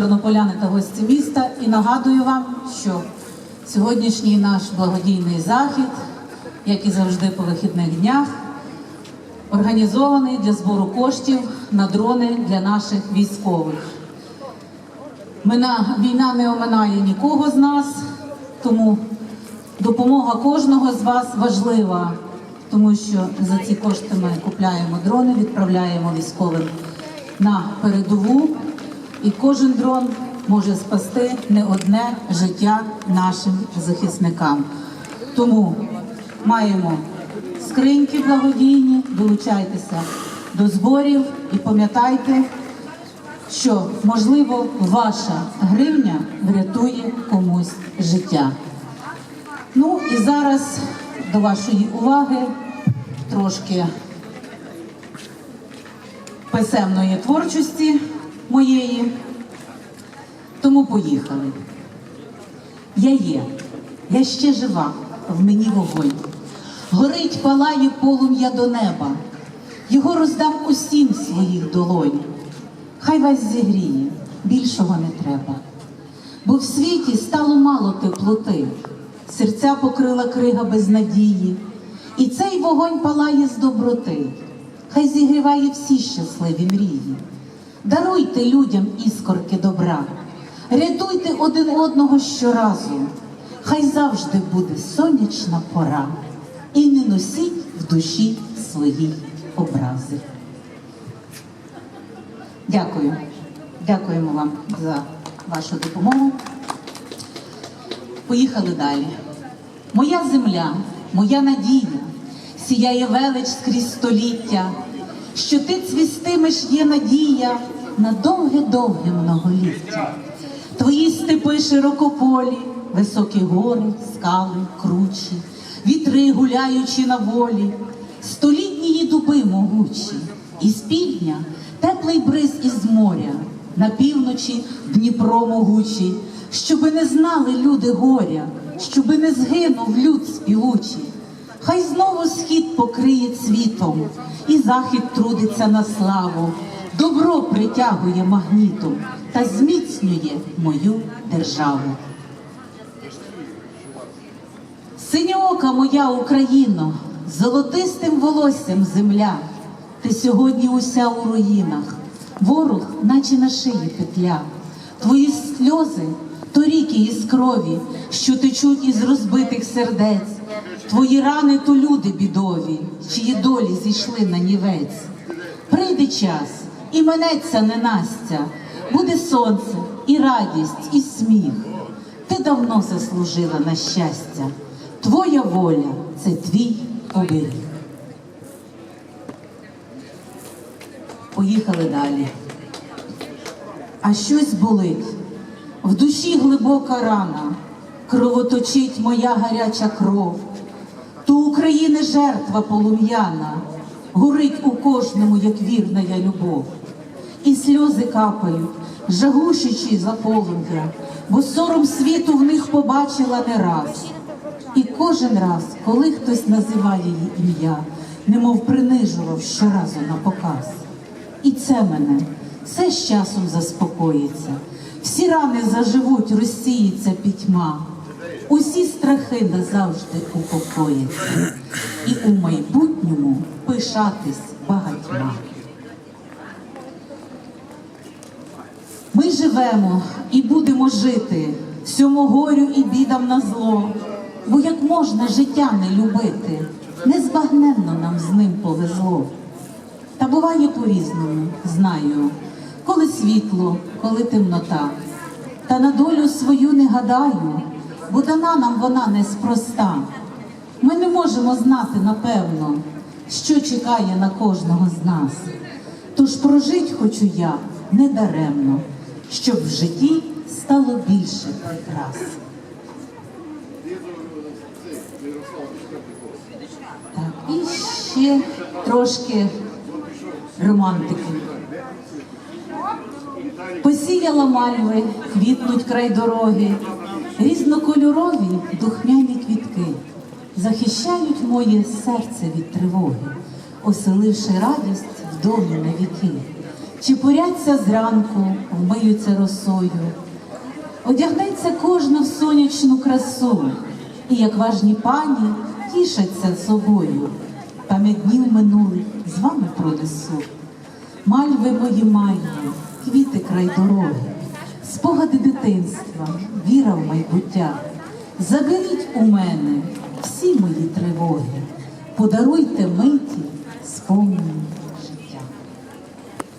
тернополяни та гості міста. І нагадую вам, що сьогоднішній наш благодійний захід, як і завжди по вихідних днях, організований для збору коштів на дрони для наших військових. Мина, війна не оминає нікого з нас, тому допомога кожного з вас важлива, тому що за ці кошти ми купляємо дрони, відправляємо військовим на передову, і кожен дрон може спасти не одне життя нашим захисникам. Тому маємо скриньки благодійні, долучайтеся до зборів і пам'ятайте, що можливо ваша гривня врятує комусь життя. Ну і зараз до вашої уваги трошки писемної творчості моєї. Тому поїхали. Я є, я ще жива, в мені вогонь. Горить, палає полум'я до неба. Його роздам усім своїх долонь. Хай вас зігріє, більшого не треба. Бо в світі стало мало теплоти, серця покрила крига безнадії, і цей вогонь палає з доброти, хай зігріває всі щасливі мрії. Даруйте людям іскорки добра, рятуйте один одного щоразу, хай завжди буде сонячна пора, і не носіть в душі свої образи. Дякую. Дякуємо вам за вашу допомогу. Поїхали далі. Моя земля, моя надія, сіяє велич скрізь століття, що ти цвістимеш є надія на довге-довге многоліття. Твої степи широкополі, високі гори, скали, кручі, вітри гуляючи на волі, столітні дуби могучі, і з півдня теплий бриз із моря, на півночі Дніпро могучий, щоби не знали люди горя, щоби не згинув люд співучий. Хай знову схід і захід трудиться на славу, добро притягує магнітом та зміцнює мою державу. Синьоока моя Україно, золотистим волоссям земля, ти сьогодні уся у руїнах, ворог, наче на шиї петля, твої сльози то ріки із крові, що течуть із розбитих сердець, твої рани то люди бідові, чиї долі зійшли на нівець. Прийде час і минеться ненастя, буде сонце, і радість, і сміх. Ти давно заслужила на щастя. Твоя воля це твій оберіг. Поїхали далі. А щось болить. В душі глибока рана, кровоточить моя гаряча кров. То України жертва полум'яна, горить у кожному, як вірна я любов. І сльози капають, жагущичі за полум'я, бо сором світу в них побачила не раз. І кожен раз, коли хтось називає її ім'я, немов принижував щоразу на показ. І це мене все з часом заспокоїться. Всі рани заживуть, розсіється пітьма. Усі страхи назавжди упокояться. І у майбутньому пишатись багатьма. Ми живемо і будемо жити всьому горю і бідам на зло. Бо як можна життя не любити, незбагненно нам з ним повезло. Та буває по-різному, знаю, коли світло, коли темнота. Та на долю свою не гадаю, бо дана нам вона неспроста. Ми не можемо знати напевно, що чекає на кожного з нас. Тож прожить хочу я недаремно, щоб в житті стало більше прикрас. Так, і ще трошки романтики. Посіяла мальви, квітнуть край дороги, різнокольорові духмяні квітки захищають моє серце від тривоги, оселивши радість в домі на віки. чепуряться зранку, вмиються росою, одягнеться кожна в сонячну красу, і як важні пані тішаться собою. Пам'ять днів минулих з вами пронесу. Мальви мої мальви, квіти край дороги, спогади дитинства, віра в майбуття. Заберіть у мене всі мої тривоги, подаруйте миті, спомні